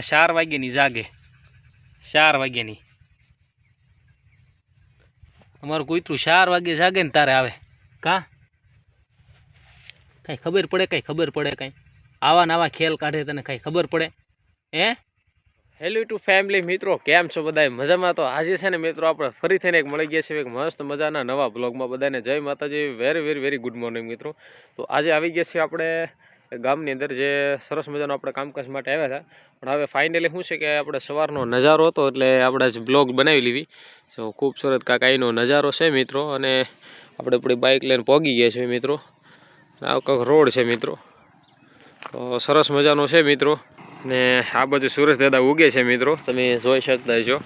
ચાર વાગ્યાની જાગે. ચાર વાગ્યાની. અમારું કૂતરું ચાર વાગે જાગે ને તારે આવે. કા? કાંઈ ખબર પડે, કાંઈ ખબર પડે કાંઈ. આવા નવા ખેલ કાઢે તને કાંઈ ખબર પડે? હે? હેલો ટુ ફેમિલી મિત્રો, કેમ છો બધા મજામાં તો આજે છે ને મિત્રો આપણે ફરીથી એક મળી ગયા છે એક મસ્ત મજાના નવા બ્લોગમાં બધાને. જય માતાજી very very very good morning મિત્રો. તો આજે આવી ગયા છીએ આપણે ગામની અંદર જે સરસ મજાનો આપણે કામકાજ માટે આવ્યા હતા. પણ હવે ફાઇનલી શું છે કે આપણે સવારનો નજારો હતો એટલે આપણે જ બ્લોગ બનાવી લીધી. તો ખૂબસૂરત કાકાઈનો નજારો છે મિત્રો, અને આપણે આપણી બાઇક લઈને પહોંચી ગયા છીએ મિત્રો. આ કંઈક રોડ છે મિત્રો. તો સરસ મજાનો છે મિત્રો. ને આ બાજુ સુરેશ દાદા ઉગે છે મિત્રો. તમે જોઈ શકતા છો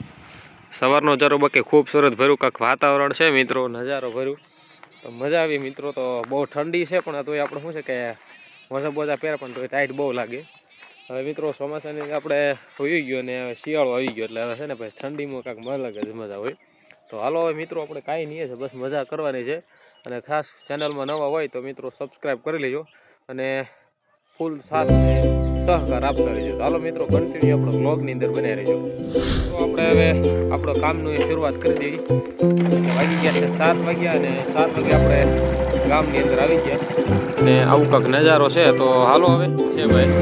સવારનો નજારો બાકી ખૂબસૂરત ભર્યું, કાંક વાતાવરણ છે મિત્રો, નજારો ભર્યું. તો મજા આવી મિત્રો, તો બહુ ઠંડી છે, પણ તોય આપણે શું છે કે મોજા બોજા પહેરે પણ તોય ટાઈટ બહુ લાગે. હવે મિત્રો ચોમાસાની આપણે હોઈ ગયો ને શિયાળો આવી ગયો એટલે હવે છે ને ભાઈ ઠંડીમાં કાંઈક અલગ જ મજા હોય. તો હાલો હવે મિત્રો આપણે કાંઈ નહીં છે, બસ મજા કરવાની છે. અને ખાસ ચેનલમાં નવા હોય તો મિત્રો સબસ્ક્રાઈબ કરી લેજો. અને ફૂલ સાથ સહકાર આપતા રહેજો ચાલો મિત્રો કન્ટિન્યુ આપણો બ્લોગની અંદર બનાવી રહેજો. તો આપણે હવે આપણો કામનું એ શરૂઆત કરી દેવી વાગી ગયા છે સાત વાગ્યા અને સાત વાગે આપણે ગામની અંદર આવી ગયા. અને આવું કંઈક નજારો છે. તો હાલો હવે, છે ભાઈ.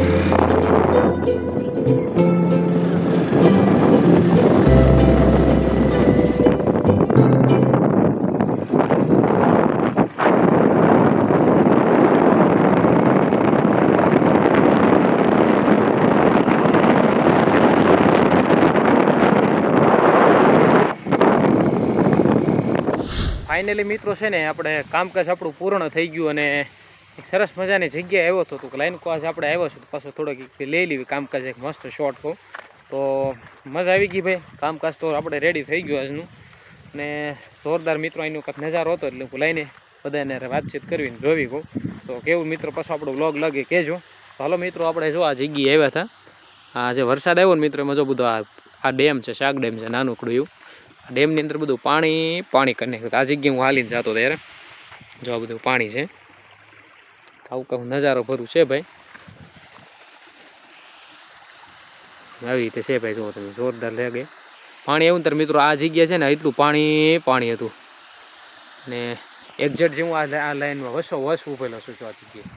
ફાઇનલી મિત્રો છે ને, આપણે કામકાજ આપણું પૂર્ણ થઈ ગયું અને એક સરસ મજાની જગ્યાએ આવ્યો હતો તો લાઈન કોસ આપણે આવ્યો છું તો પાછો થોડોક લઈ લેવી કામકાજ, એક મસ્ત શોર્ટ કહું તો મજા આવી ગઈ ભાઈ, કામકાજ તો આપણે રેડી થઈ ગયું આજનું. અને જોરદાર મિત્રો અહીંનો કંઈક નજારો હતો એટલે હું લઈને બધાને વાતચીત કરવીને જોવી કહું તો કેવું મિત્રો પાછો આપણો બ્લોગ લાગે કહેજો. તો હાલો મિત્રો, આપણે જો આ જગ્યાએ આવ્યા હતા. આ જે વરસાદ આવ્યો ને મિત્રો, એમાં જો બધો આ ડેમ છે, શાક ડેમ છે, નાનું એવું. ડેમની અંદર બધું પાણી પાણી કનેક્ટ આ જગ્યાએ હું હાલીને જતો ત્યારે જો આ બધું પાણી છે. આવું કાંક નજારો ભરું છે ભાઈ. આવી રીતે છે ભાઈ જુઓ તમે જોરદાર લાગે. પાણી એવું ત્યારે મિત્રો, આ જગ્યા છે ને એટલું પાણી પાણી હતું. ને એક્ઝેક્ટ જેવું આ આ લાઈનમાં વસો વસ ઉભેલો છું આ જગ્યાએ.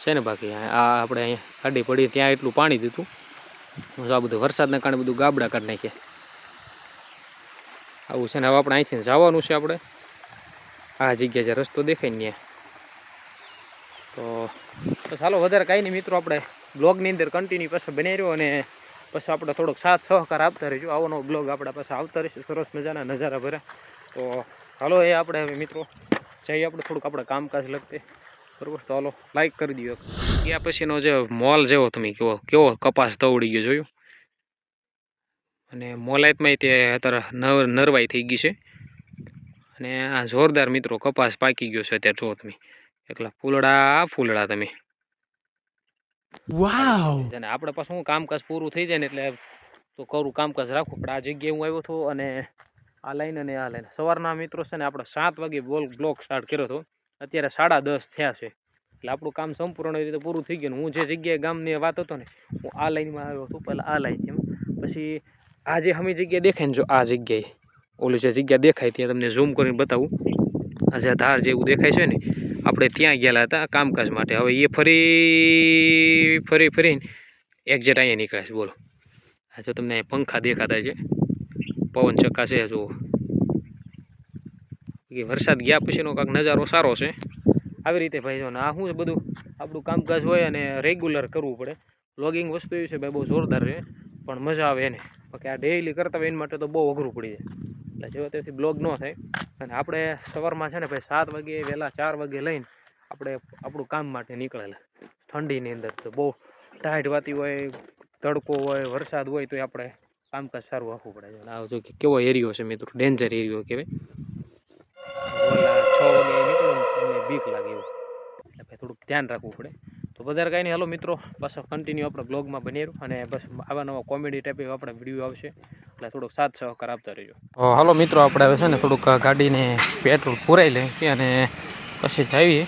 છે ને બાકી, આ આપણે અહીંયા ગાડી પડી, ત્યાં એટલું પાણી દીધું આ બધું વરસાદના કારણે બધું ગાબડા કરી નાખ્યા. આવું છે ને હવે આપણે અહીંથી જવાનું છે આપણે. આ જગ્યા જે રસ્તો દેખાય ને તો ચાલો વધારે કાંઈ નહીં મિત્રો, આપણે બ્લોગની અંદર કન્ટિન્યુ પછી બની રહ્યો અને પછી આપણે થોડોક સાથ સહકાર આપતા રહીશું આવો નવો બ્લોગ આપણા પાસે આવતા રહીશું. સરસ મજાના નજારા ભરે તો હાલો એ આપણે હવે મિત્રો, જઈએ આપણે થોડુંક આપણે કામકાજ લગતે. બરાબર? તો હાલો લાઈક કરી દઈએ ત્યાં પછીનો જે મોલ જેવો તમે કેવો કેવો કપાસ તવડી ગયો જોયું? અને મોલાયતમાં તે અત્યારે નર નરવાઈ થઈ ગઈ છે. અને આ જોરદાર મિત્રો કપાસ પાકી ગયો છે અત્યારે જુઓ તમે. એકલા ફૂલડા ફૂલડા તમે. અને આપણે પાછું હું કામકાજ પૂરું થઈ જાય ને એટલે તો કરું કામકાજ રાખવું પણ આ જગ્યાએ હું આવ્યો હતો અને આ લાઈન અને આ લાઈન. સવારના મિત્રો છે ને આપણે સાત વાગે બોલ બ્લોક સ્ટાર્ટ કર્યો હતો. અત્યારે સાડા દસ થયા છે. એટલે આપણું કામ સંપૂર્ણ રીતે પૂરું થઈ ગયું ને હું જે જગ્યાએ ગામની વાત હતો ને હું આ લાઈનમાં આવ્યો હતો પહેલાં આ લાઈન છે પછી આ જે હમી જગ્યા દેખાય ને જો આ જગ્યાએ. ઓલું જે જગ્યા દેખાય ત્યાં તમને ઝૂમ કરીને બતાવું. આ જે ધાર જેવું દેખાય છે ને, આપણે ત્યાં ગયેલા હતા કામકાજ માટે. હવે એ ફરી ફરી, ફરીને એક્ઝેટ અહીંયા નીકળે છે. બોલો. આ જો તમને અહીંયા પંખા દેખાતા છે. પવન ચક્કા છે, જુઓ. વરસાદ ગયા પછીનો કાંઈક નજારો સારો છે. આવી રીતે ભાઈ જો આ શું બધું? આપણું કામકાજ હોય અને રેગ્યુલર કરવું પડે. લોગિંગ વસ્તુ એવી છે ભાઈ, બહુ જોરદાર છે. પણ મજા આવે એને. બાકી આ ડેઈલી કરતા હોય એના માટે તો બહુ અઘરું પડી જાય. એટલે જેવો તેથી બ્લોગ ન થાય. અને આપણે સવારમાં છે ને ભાઈ સાત વાગે, વહેલા ચાર વાગે લઈને આપણે આપણું કામ માટે નીકળેલા. ઠંડીની અંદર તો બહુ ટાઈટ વાતી હોય, તડકો હોય, વરસાદ હોય તો આપણે કામકાજ સારું રાખવું પડે છે. આ જો કે કેવો એરિયો છે મિત્રો? ડેન્જર એરિયો કહેવાય. છ વાગે નીકળું બીક લાગે એવું. એટલે ભાઈ થોડુંક ધ્યાન રાખવું પડે. તો વધારે કાંઈ નહીં. હાલો મિત્રો પાછો કન્ટિન્યુ આપણે બ્લોગમાં બની રહ્યું અને બસ આવા નવા કોમેડી ટાઈપ આપણે વીડિયો આવશે. એટલે થોડોક સાથ સહકાર આપતા રહેજો. હાલો મિત્રો આપણે હવે છે ને થોડુંક ગાડીને પેટ્રોલ પુરાઈ લઈએ અને પછી જ આવીએ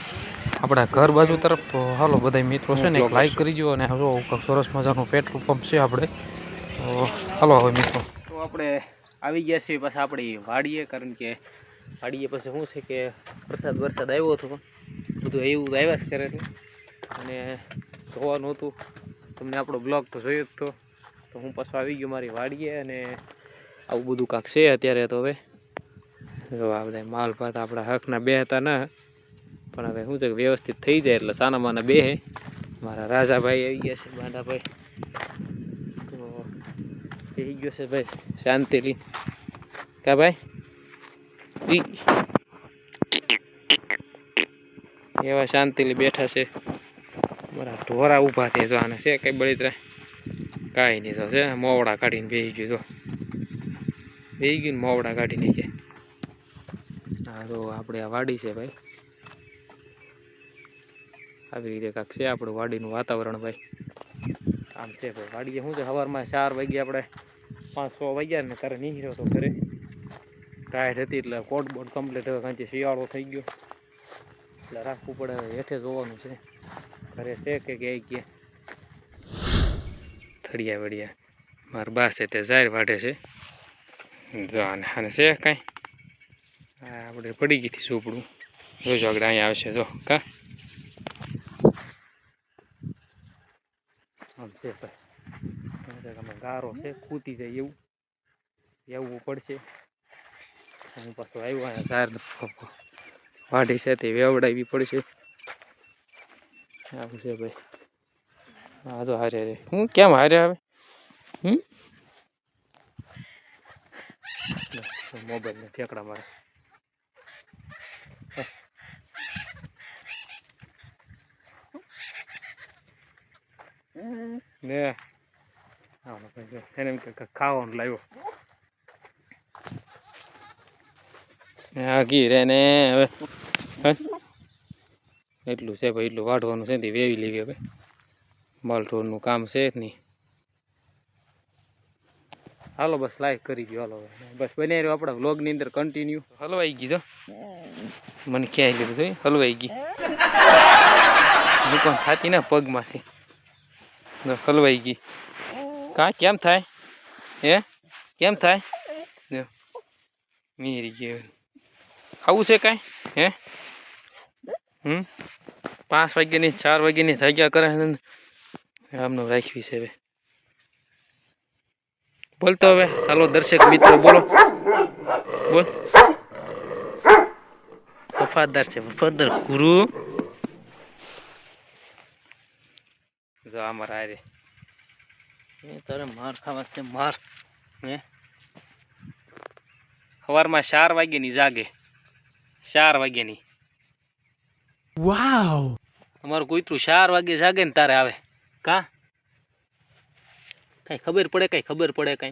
આપણા ઘર બાજુ તરફ. તો હાલો બધા મિત્રો છે ને લાઈક કરી દો અને હાલો સરસ મજાનું પેટ્રોલ પંપ છે આપણે. તો હાલો હવે મિત્રો. તો આપણે આવી ગયા છીએ પાછા આપણી વાડીએ કારણ કે વાડીએ પછી શું છે કે વરસાદ વરસાદ આવ્યો હતો. બધું એવું આવ્યા જ કરે છે. અને જોવાનું હતું. તમને આપણો બ્લોગ તો જોયો જ તો. તો હું પાછો આવી ગયો મારી વાડીએ અને આવું બધું કાંક છે અત્યારે તો હવે. જો આ બધા માલ ભાત આપણા હકના બે હતા ના. પણ હવે શું છે વ્યવસ્થિત થઈ જાય એટલે સાના માના બે મારા રાજાભાઈ આવી ગયા છે, બાંડાભાઈ. તો એ ગયો છે ભાઈ શાંતિલી કા ભાઈ. એવા શાંતિલી બેઠા છે. મારા ઢોરા ઊભા છે જો આને છે કંઈ બળીતરા કાંઈ નહીં તો છે, મોવડા કાઢીને બેસી ગયું તો બેસી ગયું ને મોવડા કાઢીને કે હા, તો આપણે આ વાડી છે ભાઈ. આવી રીતે કાંક છે આપણું વાડીનું વાતાવરણ ભાઈ. આમ છે ભાઈ, વાડીએ શું છે, સવારમાં ચાર વાગ્યા આપણે પાંચ છ વાગ્યા ને તારે નીકળ્યો તો ઘરે. ટાયર હતી એટલે કોટ બોટ કમ્પ્લીટ હવે કાંઈ શિયાળો થઈ ગયો. એટલે રાખવું પડે હેઠે જોવાનું છે. ઘરે છે કે ગઈ ગયા? થળિયા વળિયા. મારા બા છે તે ઝાર વાઢે છે. જો આને છે કાંઈ? આપણે પડી ગઈ હતી ઝૂંપડું. જોજો આગળ અહીંયા આવશે જો, કા? છે ભાઈ. ગારો છે કૂતી જાય એવું. એવું પડશે. હું પાછો આવ્યો અહીંયા ઝાર છે, તે વેવડાવી પડશે. આવું છે ભાઈ હા તો હારે રે હું કેમ હારે આવે હમ મોબાઈલ ને ઠેકડા મારે ને હાલો ભાઈ જો એને એમ કે કાંઈક ખાવાનું લાવ્યો આ ઘી રે ને હવે હે? એટલું છે ભાઈ, એટલું વાઢવાનું છે તે વેવી લેવી હવે. માલઢોરનું કામ છે જ નહીં. હાલો બસ લાઈક કરી ગયો હાલો બસ બને રહ્યો આપણા વ્લોગની અંદર કન્ટિન્યુ હલવાઈ ગઈ જો. મને ક્યાંય લીધું છે હલવાઈ ગઈ. દુકાન ખાતી ને પગમાંથી હલવાઈ ગઈ. કાં, કેમ થાય? હે? કેમ થાય? મીરી ગયો ખાવું છે કાંઈ? હે? હમ? પાંચ વાગ્યાની, ચાર વાગ્યાની જાગ્યા કરે આમનું રાખવી છે હવે. બોલતો હવે. હાલો, દર્શક મિત્રો, બોલો. બોલ. વફાદાર છે, વફાદાર ગુરુ. જો આમાં આરે તારે માર ખાવા છે, માર. હે? સવારમાં ચાર વાગ્યાની જાગે. ચાર વાગ્યાની. Wow! અમારું કૂતરું ચાર વાગે જાગે ને તારે આવે. કા? કઈ ખબર પડે, કઈ ખબર પડે કઈ?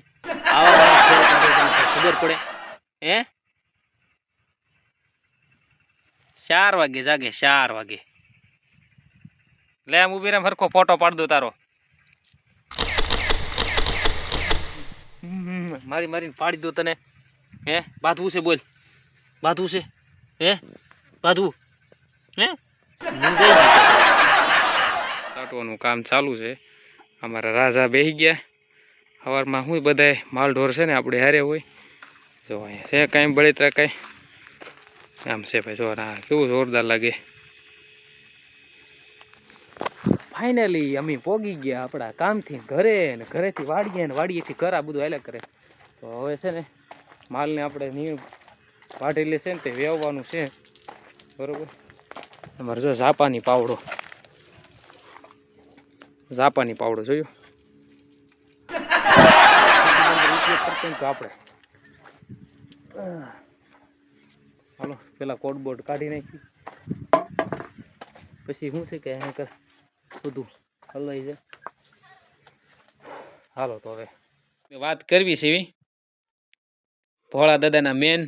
ખબર પડે હે? ચાર વાગે જાગે, ચાર વાગે. લે, આમ ઊભી રે હરખો ફોટો પાડ દો તારો. મારી મારીને પાડી દો તને. હે? બાંધવું છે બોલ. બાંધવું છે. હે? બાંધવું. હે? કાટવાનું કામ ચાલુ છે. અમારા રાજા બેહી ગયા. સવારમાં હું બધાય માલ ઢોર છે ને આપણે હારે હોય. જો અહીંયા છે કાંઈ બળેતરા કાંઈ. આમ છે ભાઈ, જો આ કેવું જોરદાર લાગે. ફાઇનલી અમે પોગી ગયા આપણા કામથી ઘરે ને ઘરેથી વાડીએ ને વાડીએથી ઘર આ બધું હાલ્યા કરે. તો હવે છે ને માલને આપણે નીર વાઢેલી છે ને તે વેવવાનું છે. બરોબર? અમારે જો ઝાપાની પાવડો. ઝાપાની પાવડો જોયું? આપણે હાલો, પેલા કોડબોર્ડ કાઢી નાખી. પછી શું છે કે કર, બધું હલવાઈ જાય હાલો, તો હવે વાત કરવી છે ભોળા દાદાના મેન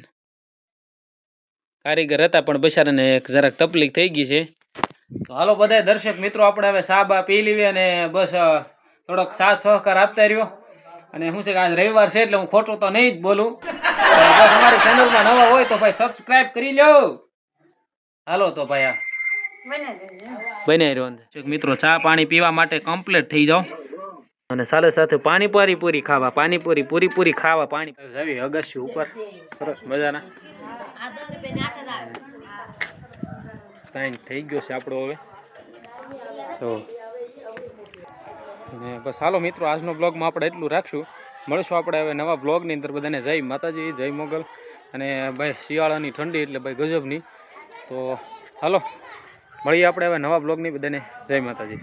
કારીગર હતા પણ બિચારાને એક જરાક તકલીફ થઈ ગઈ છે. તો હાલો બધા દર્શક મિત્રો આપણે હવે સા બા પી લેવી અને બસ થોડોક સાથ સહકાર આપતા રહ્યો. અને શું છે કે આજ રવિવાર છે એટલે હું ખોટું તો નહીં જ બોલું. બસ અમારી ચેનલમાં નવા હોય તો ભાઈ સબસ્ક્રાઇબ કરી લો હાલો તો ભાઈ આ. બને રહ્યો મિત્રો ચા પાણી પીવા માટે કમ્પ્લીટ થઈ જાઓ. અને સાથે સાથે પાણીપુરી પૂરી ખાવા પાણીપુરી પૂરી પૂરી ખાવા પાણી. જાવી અગાસી ઉપર. સરસ મજાના. ટાઈમ થઈ ગયો છે આપણો હવે. તો બસ હાલો મિત્રો, આજનો બ્લોગમાં આપણે એટલું રાખશું. મળશું આપણે હવે નવા બ્લોગની અંદર બધાને. જય માતાજી, જય મોગલ. અને ભાઈ, શિયાળાની ઠંડી એટલે ભાઈ ગજબની. તો હાલો, મળીએ આપણે હવે નવા બ્લોગની બધાને. જય માતાજી.